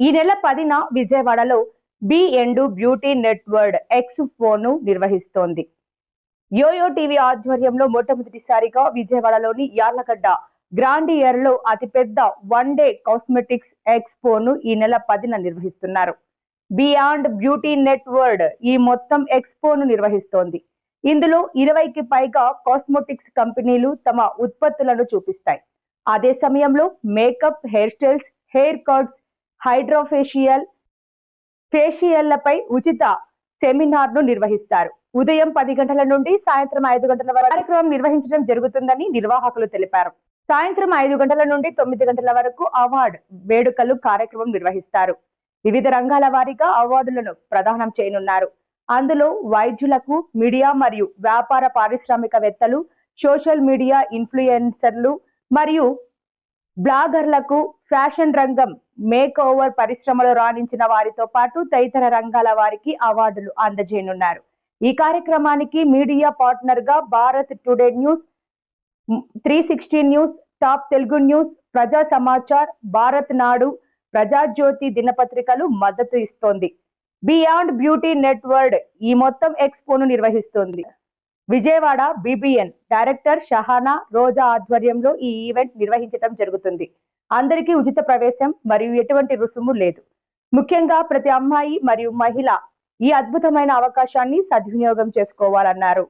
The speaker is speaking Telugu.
ఈ నెల పదిన విజయవాడలో B and beauty network expo నిర్వహిస్తోంది. యోయో టీవీ ఆధ్వర్యంలో మొట్టమొదటిసారిగా విజయవాడలోని యార్లగడ్డ గ్రాండియర్లో అతిపెద్ద వన్ డే కాస్మెటిక్స్ ఎక్స్పోను ఈ నెల పదిన నిర్వహిస్తున్నారు. బియాండ్ బ్యూటీ నెట్వర్డ్ ఈ మొత్తం ఎక్స్పోను నిర్వహిస్తోంది. ఇందులో ఇరవైకి పైగా కాస్మెటిక్స్ కంపెనీలు తమ ఉత్పత్తులను చూపిస్తాయి. అదే సమయంలో makeup hair styles hair cuts hydrofacial ఫేషియల్లపై ఉచిత సెమినార్ను నిర్వహిస్తారు. ఉదయం పది గంటల నుండి సాయంత్రం ఐదు గంటల వరకు కార్యక్రమం నిర్వహించడం జరుగుతుందని నిర్వాహకులు తెలిపారు. సాయంత్రం ఐదు గంటల నుండి తొమ్మిది గంటల వరకు అవార్డ్ వేడుకలు కార్యక్రమం నిర్వహిస్తారు. వివిధ రంగాల వారీగా అవార్డులను ప్రదానం చేయనున్నారు. అందులో వైద్యులకు మీడియా మరియు వ్యాపార పారిశ్రామికవేత్తలు సోషల్ మీడియా ఇన్ఫ్లుయెన్సర్లు మరియు బ్లాగర్లకు ఫ్యాషన్ రంగం మేక్ ఓవర్ పరిశ్రమలో రాణించిన వారితో పాటు తదితర రంగాల వారికి అవార్డులు అందజేయనున్నారు. ఈ కార్యక్రమానికి media పార్ట్నర్గా Bharat today news three sixty news top Telugu news Praja Samachar Bharat నాడు ప్రజాజ్యోతి దినపత్రికలు మద్దతు ఇస్తోంది. బియాండ్ బ్యూటీ నెట్వర్డ్ ఈ మొత్తం ఎక్స్పోను నిర్వహిస్తోంది. విజయవాడ బిబిఎన్ డైరెక్టర్ షహానా రోజా ఆధ్వర్యంలో ఈ ఈవెంట్ నిర్వహించడం జరుగుతుంది. అందరికీ ఉచిత ప్రవేశం మరియు ఎటువంటి రుసుము లేదు. ముఖ్యంగా ప్రతి అమ్మాయి మరియు మహిళ ఈ అద్భుతమైన అవకాశాన్ని సద్వినియోగం చేసుకోవాలన్నారు.